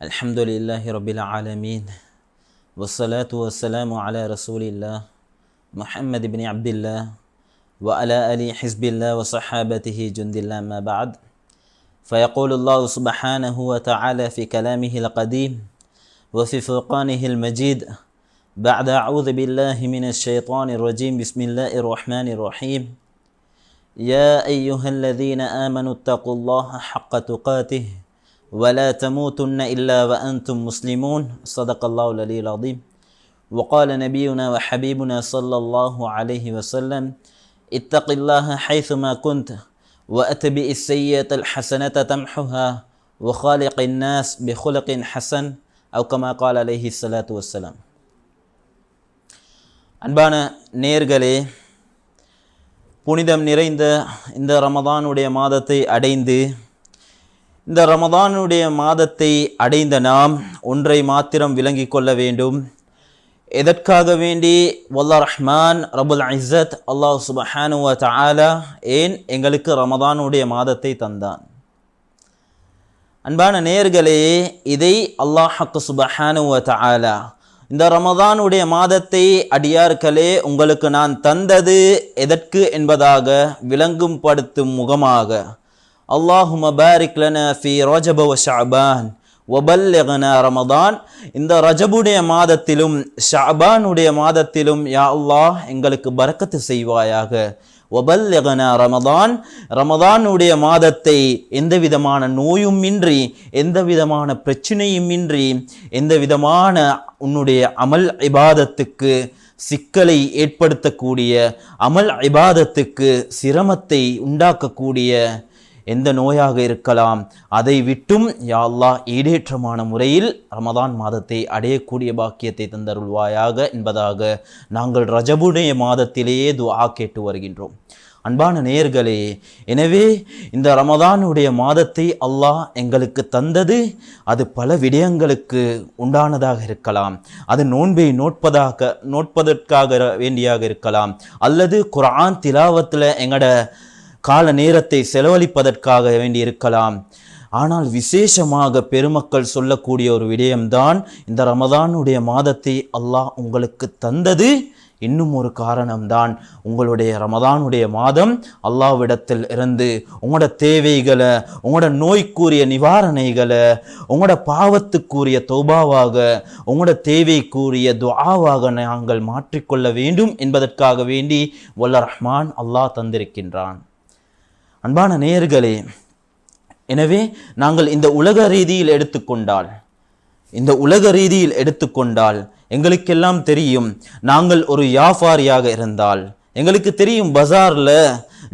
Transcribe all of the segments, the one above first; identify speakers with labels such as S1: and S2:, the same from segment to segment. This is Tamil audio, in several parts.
S1: الحمد لله رب العالمين والصلاة والسلام على رسول الله محمد بن عبد الله وعلى آل حزب الله وصحابته جند الله ما بعد. فيقول الله سبحانه وتعالى في كلامه القديم وفي فرقانه المجيد بعد أعوذ بالله من الشيطان الرجيم بسم الله الرحمن الرحيم يا أيها الذين آمنوا اتقوا الله حق تقاته ولا تموتن إلا وأنتم مسلمون صدق الله العلي العظيم وقال نبينا وحبيبنا صلى الله عليه وسلم اتق الله حيثما كنت وأتبع السيئة الحسنة تمحها وخالق الناس بخلق حسن أو كما قال عليه الصلاة والسلام அன்பான நேர்களே புனிதம் நிறைந்த இந்த ரமதானுடைய மாதத்தை அடைந்து இந்த ரமதானுடைய மாதத்தை அடைந்த நாம் ஒன்றை மாத்திரம் விளங்கிக் கொள்ள வேண்டும். எதற்காக வேண்டி? வல்லா ரஹ்மான் ரபுல் ஐசத் அல்லாஹ் சுபஹானு தாலா ஏன் எங்களுக்கு ரமதானுடைய மாதத்தை தந்தான்? அன்பான நேர்களே இதை அல்லாஹக்கு சுபஹானு தாலா இந்த ரமதானுடைய மாதத்தை அடியார்களே உங்களுக்கு நான் தந்தது எதற்கு என்பதாக விளங்கும் படுத்தும் முகமாக அல்லாஹும பாரிக் ஃபி ரஜப ஷாபான் ஷஅபான் ரமதான் இந்த ரஜபுடைய மாதத்திலும் ஷாபானுடைய மாதத்திலும் யா அல்லாஹ் எங்களுக்கு பறக்கத்து செய்வாயாக. ஒபல்லிகனா ரமதான் ரமதானுடைய மாதத்தை எந்த விதமான நோயும் இன்றி எந்த விதமான பிரச்சனையும் இன்றி எந்த விதமான உன்னுடைய அமல் இபாதத்துக்கு சிக்கலை ஏற்படுத்தக்கூடிய அமல் இபாதத்துக்கு சிரமத்தை உண்டாக்கக்கூடிய எந்த நோயாக இருக்கலாம் அதை விட்டும் யாழ்லா அல்லாஹ் ஈடேற்றமான முறையில் ரமதான் மாதத்தை அடையக்கூடிய பாக்கியத்தை தந்தருள்வாயாக என்பதாக நாங்கள் ரஜபுடைய மாதத்திலேயே துஆ கேட்டு வருகின்றோம். அன்பான நேயர்களே எனவே இந்த ரமதானுடைய மாதத்தை அல்லாஹ் எங்களுக்கு தந்தது அது பல விடயங்களுக்கு உண்டானதாக இருக்கலாம் அது நோன்பை நோட்பதாக நோட்பதற்காக வேண்டியாக இருக்கலாம் அல்லது குரான் திலாவத்தில் எங்களோட கால நேரத்தை செலவழிப்பதற்காக வேண்டி இருக்கலாம் ஆனால் விசேஷமாக பெருமக்கள் சொல்லக்கூடிய ஒரு விடயம்தான் இந்த ரமதானுடைய மாதத்தை அல்லாஹ் உங்களுக்கு தந்தது. இன்னும் ஒரு காரணம்தான். உங்களுடைய ரமதானுடைய மாதம் அல்லாவிடத்தில் இருந்து உங்களோட தேவைகளை உங்களோட நோய்க்குரிய நிவாரணைகளை உங்களோட பாவத்துக்குரிய தௌபாவாக உங்களோட தேவைக்குரிய துவாவாக நாங்கள் மாற்றிக்கொள்ள வேண்டும் என்பதற்காக வேண்டி வல்ல ரஹ்மான் அல்லாஹ் தந்திருக்கின்றான். அன்பான நேயர்களே எனவே நாங்கள் இந்த உலக ரீதியில் எடுத்துக்கொண்டால் இந்த உலக ரீதியில் எடுத்துக்கொண்டால் எங்களுக்கெல்லாம் தெரியும் நாங்கள் ஒரு வியாபாரியாக இருந்தால் எங்களுக்கு தெரியும் பஜாரில்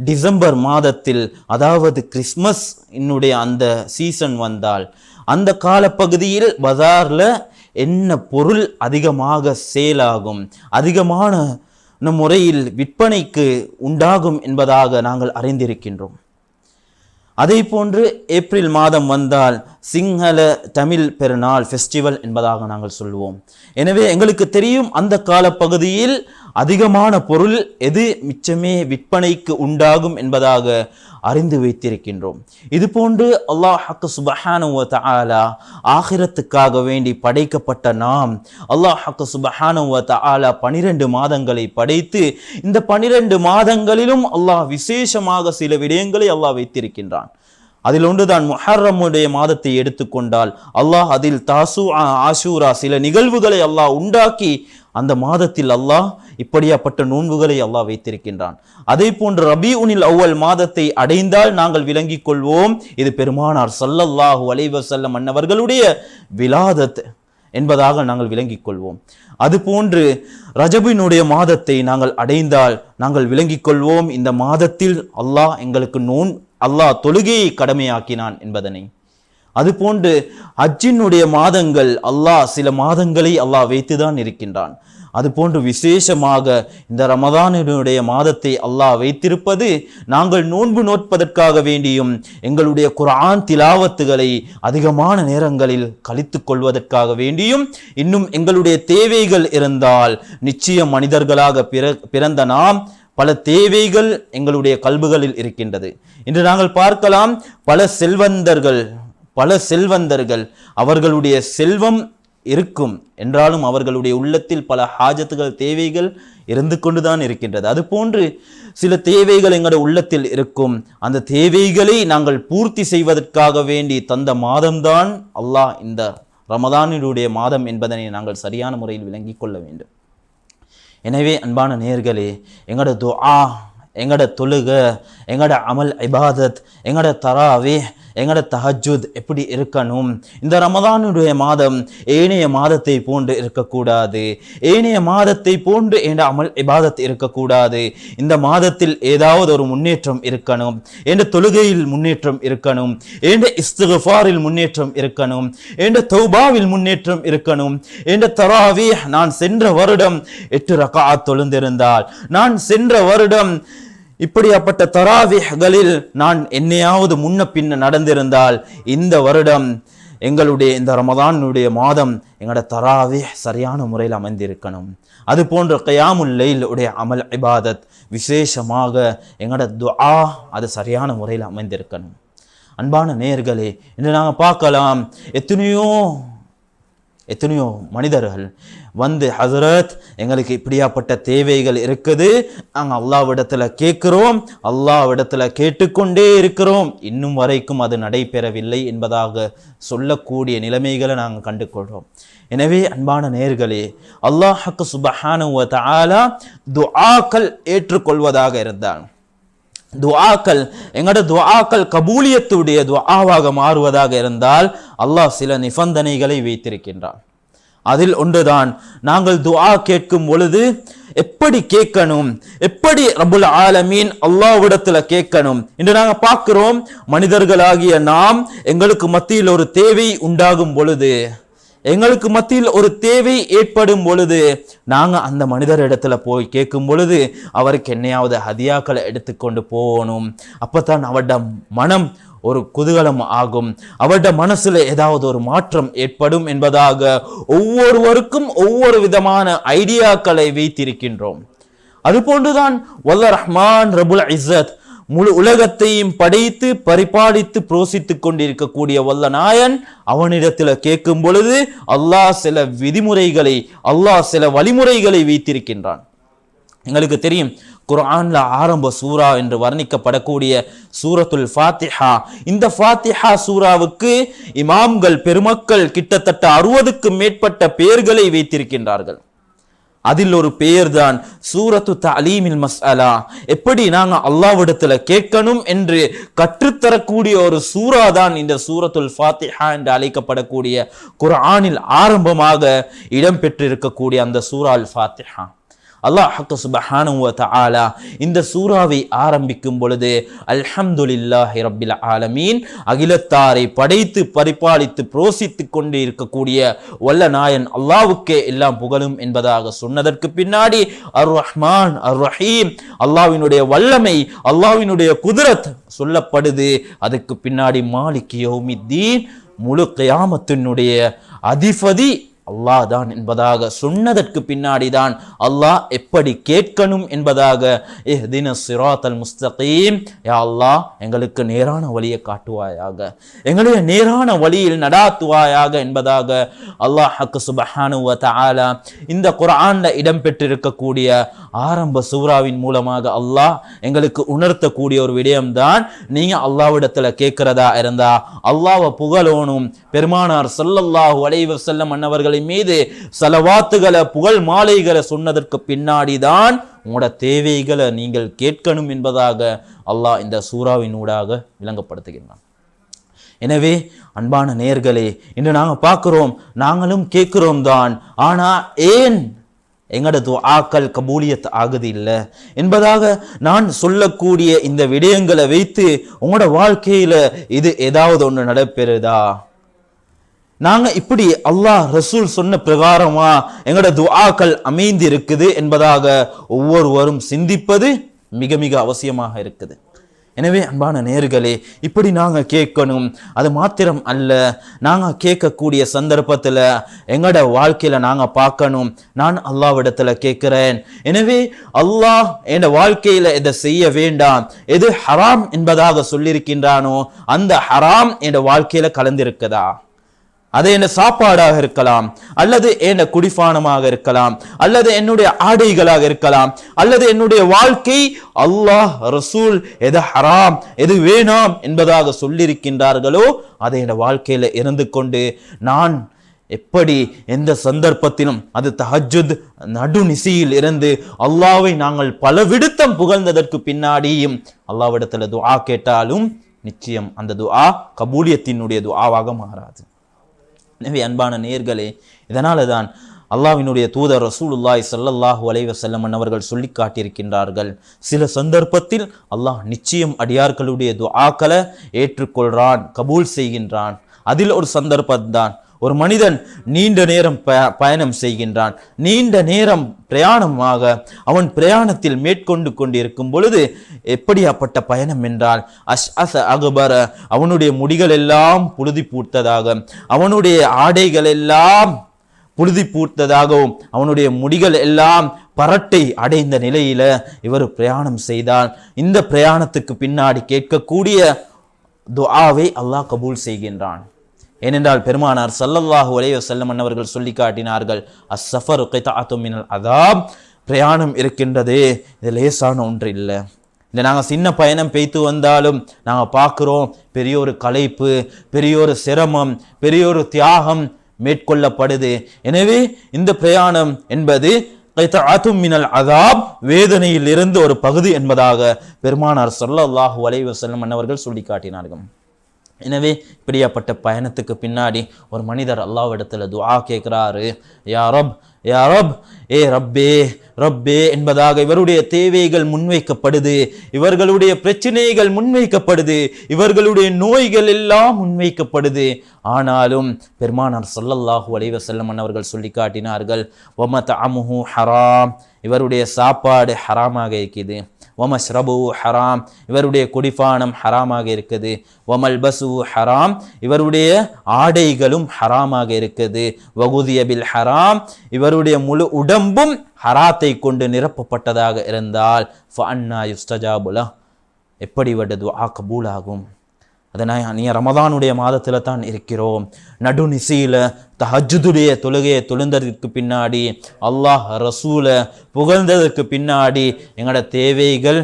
S1: டிசம்பர் மாதத்தில் அதாவது கிறிஸ்மஸ் என்னுடைய அந்த சீசன் வந்தால் அந்த காலப்பகுதியில் பஜாரில் என்ன பொருள் அதிகமாக சேலாகும் அதிகமான முறையில் விற்பனைக்கு உண்டாகும் என்பதாக நாங்கள் அறிந்திருக்கின்றோம். அதே போன்று ஏப்ரல் மாதம் வந்தால் சிங்கள தமிழ் பெருநாள் ஃபெஸ்டிவல் என்பதாக நாங்கள் சொல்லுவோம். எனவே எங்களுக்கு தெரியும் அந்த காலப்பகுதியில் அதிகமான பொருள் எது மிச்சமே விற்பனைக்கு உண்டாகும் என்பதாக அறிந்து வைத்திருக்கின்றோம். இது போன்று அல்லாஹக்கு சுபஹானு தஆலா ஆகிரத்துக்காக வேண்டி படைக்கப்பட்ட நாம் அல்லாஹக்கு சுபஹானு தஆலா பனிரெண்டு மாதங்களை படைத்து இந்த பனிரெண்டு மாதங்களிலும் அல்லாஹ் விசேஷமாக சில விடயங்களை அல்லாஹ் வைத்திருக்கின்றான். அதில் ஒன்றுதான் முஹர்ரமுடைய மாதத்தை எடுத்துக்கொண்டால் அல்லாஹ் அதில் தாசு ஆஷூரா சில நிகழ்வுகளை அல்லாஹ் உண்டாக்கி அந்த மாதத்தில் அல்லாஹ் இப்படியாப்பட்ட நோன்புகளை அல்லாஹ் வைத்திருக்கின்றான். அதே போன்று ரபி உனில் அவ்வல் மாதத்தை அடைந்தால் நாங்கள் விளங்கிக் கொள்வோம். இது பெருமானார் சல்லல்லாஹு அலைவசல்லம் அன்னவர்களுடைய விலாதத் என்பதாக நாங்கள் விளங்கிக் கொள்வோம். அதுபோன்று ரஜபினுடைய மாதத்தை நாங்கள் அடைந்தால் நாங்கள் விளங்கிக் கொள்வோம். இந்த மாதத்தில் அல்லாஹ் எங்களுக்கு நோன் அல்லாஹ் தொழுகையை கடமையாக்கினான் என்பதனை. அதுபோன்று ஹஜ்ஜினுடைய மாதங்கள் அல்லாஹ் சில மாதங்களை அல்லாஹ் வைத்துதான் இருக்கின்றான். அதுபோன்று விசேஷமாக இந்த ரமதானினுடைய மாதத்தை அல்லாஹ் வைத்திருப்பது நாங்கள் நோன்பு நோட்பதற்காக வேண்டியும் எங்களுடைய குர்ஆன் திலாவத்துகளை அதிகமான நேரங்களில் கழித்து கொள்வதற்காக வேண்டியும் இன்னும் எங்களுடைய தேவைகள் இருந்தால் நிச்சயம் மனிதர்களாக பிற பிறந்த நாம் பல தேவைகள் எங்களுடைய கல்புகளில் இருக்கின்றது. இன்று நாங்கள் பார்க்கலாம் பல செல்வந்தர்கள் பல செல்வந்தர்கள் அவர்களுடைய செல்வம் இருக்கும். என்றாலும் அவர்களுடைய உள்ளத்தில் பல ஹாஜத்துகள் தேவைகள் இருந்து கொண்டுதான் இருக்கின்றது. அது போன்று சில தேவைகள் எங்களோட உள்ளத்தில் இருக்கும். அந்த தேவைகளை நாங்கள் பூர்த்தி செய்வதற்காக வேண்டி தந்த மாதம்தான் அல்லாஹ் இந்த ரமதானினுடைய மாதம் என்பதனை நாங்கள் சரியான முறையில் விளங்கிக் கொள்ள வேண்டும். எனவே அன்பான நேர்களே எங்களோட துஆ எங்களோட தொழுக எங்களோட அமல் இபாதத் எங்களோட தராவே எங்களோட தஹஜுத் எப்படி இருக்கணும்? இந்த ரமதானுடைய மாதம் ஏனைய மாதத்தை போன்று இருக்கக்கூடாது. ஏனைய மாதத்தை போன்று என்ற அமல் இபாதத் இருக்கக்கூடாது. இந்த மாதத்தில் ஏதாவது ஒரு முன்னேற்றம் இருக்கணும். என்ற தொழுகையில் முன்னேற்றம் இருக்கணும். என்ற இஸ்துகுஃபாரில் முன்னேற்றம் இருக்கணும். என்ற தௌபாவில் முன்னேற்றம் இருக்கணும். என்ற தராவி நான் சென்ற வருடம் எட்டு ரகா தொழுந்திருந்தால் நான் சென்ற வருடம் இப்படியாப்பட்ட தராவிகளில் நான் என்னையாவது முன்ன பின்ன நடந்திருந்தால் இந்த வருடம் எங்களுடைய இந்த ரமதானுடைய மாதம் எங்களோட தராவே சரியான முறையில் அமைந்திருக்கணும். அது போன்ற கயாமுல் லைல் உடைய அமல் இபாதத் விசேஷமாக எங்களோட துஆ அது சரியான முறையில் அமைந்திருக்கணும். அன்பான நேயர்களே இன்று நாங்கள் பார்க்கலாம் எத்தனையோ எத்தனையோ மனிதர்கள் வந்து ஹசரத் எங்களுக்கு இப்படியாப்பட்ட தேவைகள் இருக்குது. நாங்கள் அல்லாவிடத்தில் கேட்குறோம் அல்லாவிடத்தில் கேட்டுக்கொண்டே இருக்கிறோம். இன்னும் வரைக்கும் அது நடைபெறவில்லை என்பதாக சொல்லக்கூடிய நிலைமைகளை நாங்கள் கண்டுகொள்கிறோம் எனவே அன்பான நேர்களே அல்லாஹக்கு சுபஹானு வ துஆக்கள் ஏற்றுக்கொள்வதாக இருந்தான். துவாக்கள் எங்களோட துவாக்கள் கபூலியத்துடைய துவாவாக மாறுவதாக இருந்தால் அல்லாஹ் சில நிபந்தனைகளை வைத்திருக்கின்றான். அதில் ஒன்றுதான் நாங்கள் துஆ கேட்கும் பொழுது எப்படி கேட்கணும் எப்படி ரபுல் ஆலமீன் அல்லாஹ்விடத்துல கேட்கணும் என்று நாங்கள் பார்க்கிறோம். மனிதர்களாகிய நாம் எங்களுக்கு மத்தியில் ஒரு தேவை உண்டாகும் பொழுது எங்களுக்கு மத்தியில் ஒரு தேவை ஏற்படும் பொழுது நாங்கள் அந்த மனிதர் இடத்துல போய் கேட்கும் பொழுது அவருக்கு என்னையாவது ஹதியாக்களை எடுத்துக்கொண்டு போகணும். அப்போதான் அவட மனம் ஒரு குதூகலம் ஆகும். அவட மனசுல ஏதாவது ஒரு மாற்றம் ஏற்படும் என்பதாக ஒவ்வொருவருக்கும் ஒவ்வொரு விதமான ஐடியாக்களை வைத்திருக்கின்றோம். அதுபோன்றுதான் வல்ல ரஹ்மான் ரபுல் இசத் முழு உலகத்தையும் படைத்து பரிபாலித்து புரோசித்துக் கொண்டிருக்கக்கூடிய வல்ல நாயன் அவனிடத்தில் கேட்கும் பொழுது அல்லாஹ் சில விதிமுறைகளை அல்லாஹ் சில வழிமுறைகளை வைத்திருக்கின்றான். எங்களுக்கு தெரியும் குரான்ல ஆரம்ப சூரா என்று வர்ணிக்கப்படக்கூடிய சூரத்துல் ஃபாத்திஹா. இந்த ஃபாத்திஹா சூராவுக்கு இமாம்கள் பெருமக்கள் கிட்டத்தட்ட அறுபதுக்கும் மேற்பட்ட பெயர்களை வைத்திருக்கின்றார்கள். அதில் ஒரு பெயர் தான் சூரத்து தலீமில் மஸ்அலா. எப்படி நாங்க அல்லாவிடத்துல கேட்கணும் என்று கற்றுத்தரக்கூடிய ஒரு சூரா தான் இந்த சூரத்துல் ஃபாத்திஹா என்று அழைக்கப்படக்கூடிய குர்ஆனில் ஆரம்பமாக இடம்பெற்றிருக்கக்கூடிய அந்த சூரா அல் ஃபாத்திஹா. அல்லாஹ் ஹக்கு சுபஹானஹு தாலா இந்த சூறாவை ஆரம்பிக்கும் பொழுது அல்ஹம்துலில்லாஹி ரபில் ஆலமீன். அகிலத்தாரை படைத்து பரிபாலித்து புரோசித்து கொண்டு இருக்கக்கூடிய வல்ல நாயன் அல்லாவுக்கே எல்லாம் புகழும் என்பதாக சொன்னதற்கு பின்னாடி அர் ரஹ்மான் அர் ரஹீம் அல்லாவினுடைய வல்லமை அல்லாவினுடைய குதிரத் சொல்லப்படுது. அதுக்கு பின்னாடி மாலிக் யோமித்தீன் முழு கயாமத்தினுடைய அதிபதி அல்லாஹ் தான் என்பதாக சொன்னதற்கு பின்னாடி தான் அல்லாஹ் எப்படி கேட்கணும் என்பதாக இஹ்தின சிராத்தல் முஸ்தகீம். யா அல்லாஹ் எங்களுக்கு நேரான வழியை காட்டுவாயாக எங்களுடைய நேரான வழியில் நடாத்துவாயாக என்பதாக அல்லாஹ் ஹக்கு சுபஹானு வ இந்த குரானில் இடம்பெற்றிருக்கக்கூடிய ஆரம்ப சூறாவின் மூலமாக அல்லாஹ் எங்களுக்கு உணர்த்தக்கூடிய ஒரு விடயம்தான் நீங்கள் அல்லாவிடத்தில் கேட்கிறதா இருந்தா அல்லாவை புகழோனும் பெருமானார் ஸல்லல்லாஹு அலைஹி வஸல்லம் அவர்களின் மீது செலவாத்துகளை புகழ் மாலைகளை சொன்னதற்கு பின்னாடி தான் உங்களோட தேவைகளை நீங்கள் கேட்கணும் என்பதாக அல்லாஹ் இந்த சூறாவினூடாக விளங்கப்படுத்துகின்றான். எனவே அன்பான நேர்களே இன்று நாங்கள் பார்க்குறோம் நாங்களும் கேட்கிறோம் தான். ஆனா ஏன் எங்களோட துஆக்கள் கபூலியத் ஆகுது இல்லை? என்பதாக நான் சொல்லக்கூடிய இந்த விடயங்களை வைத்து உங்களோட வாழ்க்கையில இது ஏதாவது ஒன்று நடைபெறுதா? நாங்க இப்படி அல்லாஹ் ரசூல் சொன்ன பிரகாரமா எங்களோட துஆக்கள் அமைந்து இருக்குது என்பதாக ஒவ்வொருவரும் சிந்திப்பது மிக மிக அவசியமாக இருக்குது. எனவே அன்பான நேர்களே இப்படி நாங்கள் கேட்கணும். அது மாத்திரம் அல்ல நாங்கள் கேட்கக்கூடிய சந்தர்ப்பத்தில் எங்களோட வாழ்க்கையில் நாங்கள் பார்க்கணும். நான் அல்லாவிடத்தில் கேட்குறேன். எனவே அல்லாஹ் என் வாழ்க்கையில் இதை செய்ய வேண்டாம். எது ஹராம் என்பதாக சொல்லியிருக்கின்றானோ அந்த ஹராம் என் வாழ்க்கையில் கலந்திருக்குதா? அது என்ன சாப்பாடாக இருக்கலாம் அல்லது என்ன குடிபானமாக இருக்கலாம் அல்லது என்னுடைய ஆடைகளாக இருக்கலாம் அல்லது என்னுடைய வாழ்க்கை அல்லாஹ் ரசூல் எது ஹராம் எது வேணாம் என்பதாக சொல்லியிருக்கின்றார்களோ அதை என் வாழ்க்கையில இருந்து கொண்டு நான் எப்படி எந்த சந்தர்ப்பத்திலும் அது தஹஜுத் நடுநிசையில் இருந்து அல்லாவை நாங்கள் பல விடுத்தம் புகழ்ந்ததற்கு பின்னாடியும் அல்லாவிடத்துல துஆ கேட்டாலும் நிச்சயம் அந்த துஆ கபூலியத்தினுடைய துஆவாக மாறாது. எனவே அன்பான நேர்களே இதனால தான் அல்லாஹ்வினுடைய தூதர் ரசூலுல்லாய் சல்லல்லாஹு அலைஹி அவர்கள் சொல்லி காட்டியிருக்கின்றார்கள். சில சந்தர்ப்பத்தில் அல்லாஹ் நிச்சயம் அடியார்களுடைய துஆக்களை ஏற்றுக்கொள்கிறான் கபூல் செய்கின்றான். அதில் ஒரு சந்தர்ப்பம்தான். ஒரு மனிதன் நீண்ட நேரம் ப- பயணம் செய்கின்றான். நீண்ட நேரம் பிரயாணமாக அவன் பிரயாணத்தில் மேற்கொண்டு கொண்டிருக்கும் பொழுது எப்படியாப்பட்ட பயணம் என்றால் அஷ் அச அகுபர அவனுடைய முடிகள் எல்லாம் புழுதி பூர்த்ததாக அவனுடைய ஆடைகள் எல்லாம் புழுதி பூர்த்ததாகவும் அவனுடைய முடிகள் எல்லாம் பரட்டை அடைந்த நிலையில இவர் பிரயாணம் செய்தால் இந்த பிரயாணத்துக்கு பின்னாடி கேட்கக்கூடிய துஆவை அல்லாஹ் கபூல் செய்கின்றான். ஏனென்றால் பெருமானார் சல்லல்லாஹு அலைஹி செல்லம் அன்னவர்கள் சொல்லி காட்டினார்கள் அஸ்ஸஃபர் கைதாத்து மினல் அதாப். பிரயாணம் இருக்கின்றதே. இது லேசான ஒன்று இல்லை. இந்த நாங்கள் சின்ன பயணம் பெய்த்து வந்தாலும் நாங்கள் பார்க்குறோம் பெரிய ஒரு கலைப்பு பெரிய ஒரு சிரமம் பெரிய ஒரு தியாகம் மேற்கொள்ளப்படுது. எனவே இந்த பிரயாணம் என்பது மினல் அதாப் வேதனையில் இருந்து ஒரு பகுதி என்பதாக பெருமானார் சொல்லல்லாஹு அலைஹி அன்னவர்கள் சொல்லி காட்டினார்கள். எனவே இப்படியாப்பட்ட பயணத்துக்கு பின்னாடி ஒரு மனிதர் அல்லாவிடத்தில் துஆ கேட்கிறாரு. யா ரப் யா ரப் ஏ ரப்பே ரப்பே என்பதாக இவருடைய தேவைகள் முன்வைக்கப்படுது. இவர்களுடைய பிரச்சனைகள் முன்வைக்கப்படுது. இவர்களுடைய நோய்கள் எல்லாம் முன்வைக்கப்படுது. ஆனாலும் பெருமானார் சொல்லல்லாஹு அலைஹி செல்லமன் அவர்கள் சொல்லி காட்டினார்கள் ஒமத் அமுஹு ஹராம். இவருடைய சாப்பாடு ஹராமாக இருக்குது. ஒமஸ்ரபு ஹராம் இவருடைய குடிபானம் ஹராமாக இருக்குது. வமல் பசு ஹராம் இவருடைய ஆடைகளும் ஹராமாக இருக்குது. வகுதியபில் ஹராம் இவருடைய முழு உடம்பும் ஹராத்தை கொண்டு நிரப்பப்பட்டதாக இருந்தால் ஃபன்னா யுஸ்தஜாபுலா எப்படி இவரது துஆ கபூலாகும்? அதனால் நீ ரமதானுடைய மாதத்தில் தான் இருக்கிறோம். நடுநிசையில் தஹஜுதுடைய தொழுகையை தொழுந்ததற்கு பின்னாடி அல்லாஹ் ரசூலை புகழ்ந்ததற்கு பின்னாடி எங்களோட தேவைகள்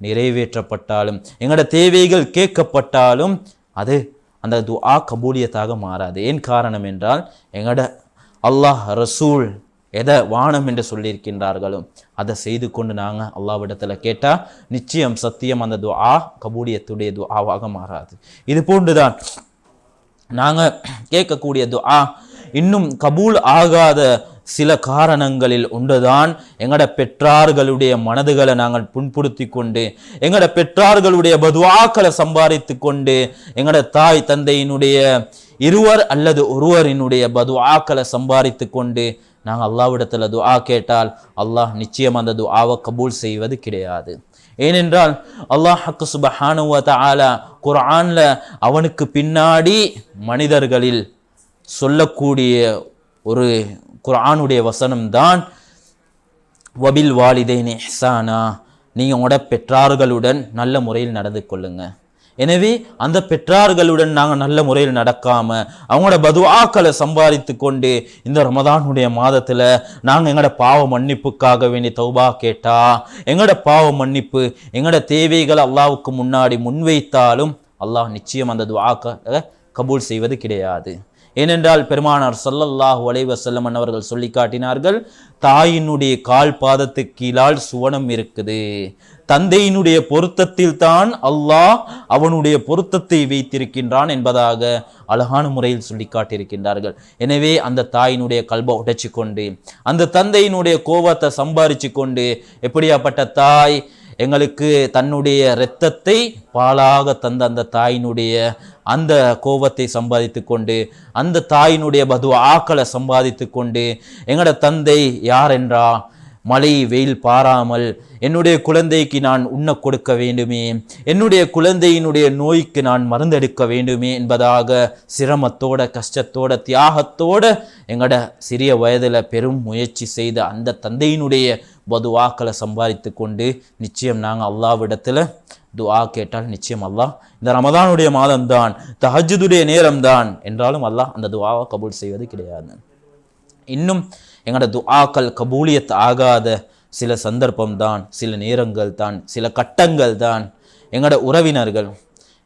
S1: நிறைவேற்றப்பட்டாலும் எங்களோட தேவைகள் கேட்கப்பட்டாலும் அது அந்த துஆ கபூலியத்தாக மாறாது. ஏன் காரணம் என்றால் எங்களோட அல்லாஹ் ரசூல் எதை வானம் என்று சொல்லியிருக்கின்றார்களோ அதை செய்து கொண்டு நாங்கள் அல்லாவிடத்தில் கேட்டால் நிச்சயம் சத்தியம் அந்த துஆ கபூடியத்துடைய துஆவாக மாறாது. இது போன்றுதான் நாங்கள் கேட்கக்கூடிய துஆ இன்னும் கபூல் ஆகாத சில காரணங்களில் ஒன்றுதான் எங்கட பெற்றார்களுடைய மனதுகளை நாங்கள் புண்படுத்தி கொண்டு எங்கட பெற்றார்களுடைய பதுவாக்களை சம்பாதித்து கொண்டு எங்கட தாய் தந்தையினுடைய இருவர் அல்லது ஒருவரினுடைய பதுவாக்களை சம்பாதித்து கொண்டு நாங்கள் அல்லாவிடத்தில் துஆ கேட்டால் அல்லாஹ் நிச்சயம் அந்த துஆவை கபூல் செய்வது கிடையாது. ஏனென்றால் அல்லாஹ் ஹக்கு சுபஹானு வ அவனுக்கு பின்னாடி மனிதர்களில் சொல்லக்கூடிய ஒரு குர்ஆனுடைய வசனம் தான் வபில் வாலிதைன் எஹ்சானா நீங்கள் உங்களோட பெற்றார்களுடன் நல்ல முறையில் நடந்து கொள்ளுங்கள் எனவே அந்த பெற்றார்களுடன் நாங்கள் நல்ல முறையில் நடக்காம அவங்களோட பதுவாக்களை சம்பாதித்து கொண்டு இந்த ரமதானுடைய மாதத்தில் நாங்கள் எங்களோட பாவ மன்னிப்புக்காக வேண்டி தௌபா கேட்டா எங்களோட பாவ மன்னிப்பு எங்களோட தேவைகளை அல்லாவுக்கு முன்னாடி முன்வைத்தாலும் அல்லாஹ் நிச்சயம் அந்த துவாக்க கபூல் செய்வது கிடையாது. ஏனென்றால் பெருமானார் சல்லல்லாஹு அலைஹி வஸல்லம் அவர்கள் சொல்லி காட்டினார்கள் தாயினுடைய கால் பாதத்துக்கு கீழால் சுவனம் இருக்குது. தந்தையினுடைய பொருத்தத்தில் தான் அல்லாஹ் அவனுடைய பொருத்தத்தை வைத்திருக்கின்றான் என்பதாக அழகான முறையில் சொல்லி காட்டியிருக்கின்றார்கள் எனவே அந்த தாயினுடைய கல்பை உடைச்சி கொண்டு அந்த தந்தையினுடைய கோபத்தை சம்பாரிச்சு கொண்டு எப்படியாப்பட்ட தாய் எங்களுக்கு தன்னுடைய இரத்தத்தை பாலாக தந்த அந்த தாயினுடைய அந்த கோபத்தை சம்பாதித்து கொண்டு அந்த தாயினுடைய பது ஆக்களை சம்பாதித்து கொண்டு எங்களோட தந்தை யார் என்றா மழை வெயில் பாராமல் என்னுடைய குழந்தைக்கு நான் உண்ண கொடுக்க வேண்டுமே. என்னுடைய குழந்தையினுடைய நோய்க்கு நான் மருந்தெடுக்க வேண்டுமே என்பதாக சிரமத்தோட கஷ்டத்தோட தியாகத்தோட எங்களோட சிறிய வயதில் பெரும் முயற்சி செய்த அந்த தந்தையினுடைய பதுவாக்களை சம்பாதித்து கொண்டு நிச்சயம் நாங்கள் அல்லாவிடத்தில் துஆ கேட்டால் நிச்சயம் அல்லாஹ் இந்த ரமதானுடைய மாதம்தான் தஹஜுடைய நேரம்தான் என்றாலும் அல்லாஹ் அந்த துவாவை கபூல் செய்வது கிடையாது. இன்னும் எங்களோட துஆக்கள் கபூலியத் ஆகாத சில சந்தர்ப்பம் தான் சில நேரங்கள் தான் சில கட்டங்கள் தான் எங்களோட உறவினர்கள்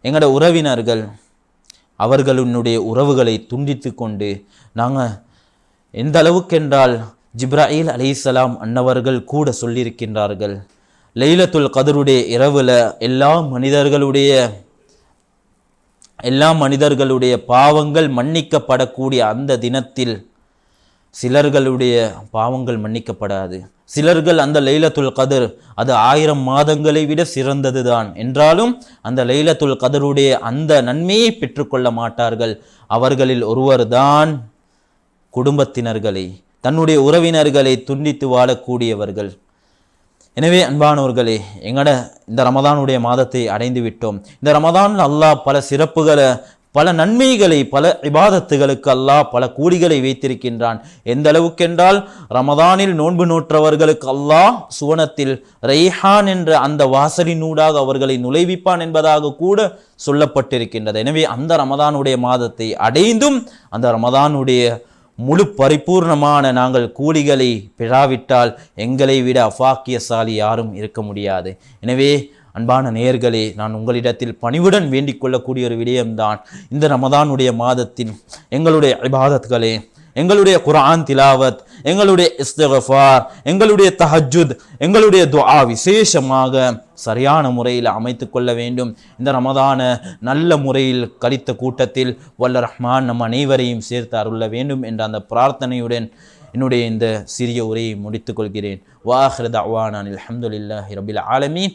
S1: எங்களோட உறவினர்கள் அவர்களுடைய உறவுகளை துண்டித்து கொண்டு நாங்கள் எந்த அளவுக்கென்றால் ஜிப்ராயில் அலிசலாம் அன்னவர்கள் கூட சொல்லியிருக்கின்றார்கள். லைலத்துல் கதருடைய இரவில் எல்லா மனிதர்களுடைய எல்லா மனிதர்களுடைய பாவங்கள் மன்னிக்கப்படக்கூடிய அந்த தினத்தில் சிலர்களுடைய பாவங்கள் மன்னிக்கப்படாது. சிலர்கள் அந்த லைலத்துல் கதர் அது ஆயிரம் மாதங்களை விட சிறந்ததுதான். என்றாலும் அந்த லைலத்துல் கதருடைய அந்த நன்மையை பெற்றுக்கொள்ள மாட்டார்கள். அவர்களில் ஒருவர்தான் குடும்பத்தினர்களை தன்னுடைய உறவினர்களை துண்டித்து வாழக்கூடியவர்கள். எனவே அன்பானவர்களே எங்கட இந்த ரமதானுடைய மாதத்தை அடைந்து விட்டோம் இந்த ரமதான் அல்லாஹ் பல சிறப்புகளை பல நன்மைகளை பல விவாதத்துகளுக்கு அல்லாஹ் பல கூலிகளை வைத்திருக்கின்றான். எந்த அளவுக்கென்றால் ரமதானில் நோன்பு நோற்றவர்களுக்கு அல்லாஹ் சுவனத்தில் ரைஹான் என்ற அந்த வாசலினூடாக அவர்களை நுழைவிப்பான் என்பதாக கூட சொல்லப்பட்டிருக்கின்றது. எனவே அந்த ரமதானுடைய மாதத்தை அடைந்தும் அந்த ரமதானுடைய முழு பரிபூர்ணமான நாங்கள் கூலிகளை பெறாவிட்டால் எங்களை விட அஃபாக்கியசாலி யாரும் இருக்க முடியாது. எனவே அன்பான நேயர்களே நான் உங்களிடத்தில் பணிவுடன் வேண்டிக் கொள்ளக்கூடிய ஒரு விடயம்தான் இந்த ரமதானுடைய மாதத்தின் எங்களுடைய இபாதத்களே எங்களுடைய குர்ஆன் திலாவத் எங்களுடைய இஸ்தகஃபார் எங்களுடைய தஹஜுத் எங்களுடைய துஆ விசேஷமாக சரியான முறையில் அமைத்து கொள்ள வேண்டும். இந்த ரமதான நல்ல முறையில் கழித்த கூட்டத்தில் வல்ல ரஹ்மான் நம் அனைவரையும் சேர்த்து அருள வேண்டும் என்ற அந்த பிரார்த்தனையுடன் என்னுடைய இந்த சிறிய உரையை முடித்துக் கொள்கிறேன். வாஹிர நான் அல்ஹம்துலில்லாஹி ரபில் ஆலமீன்.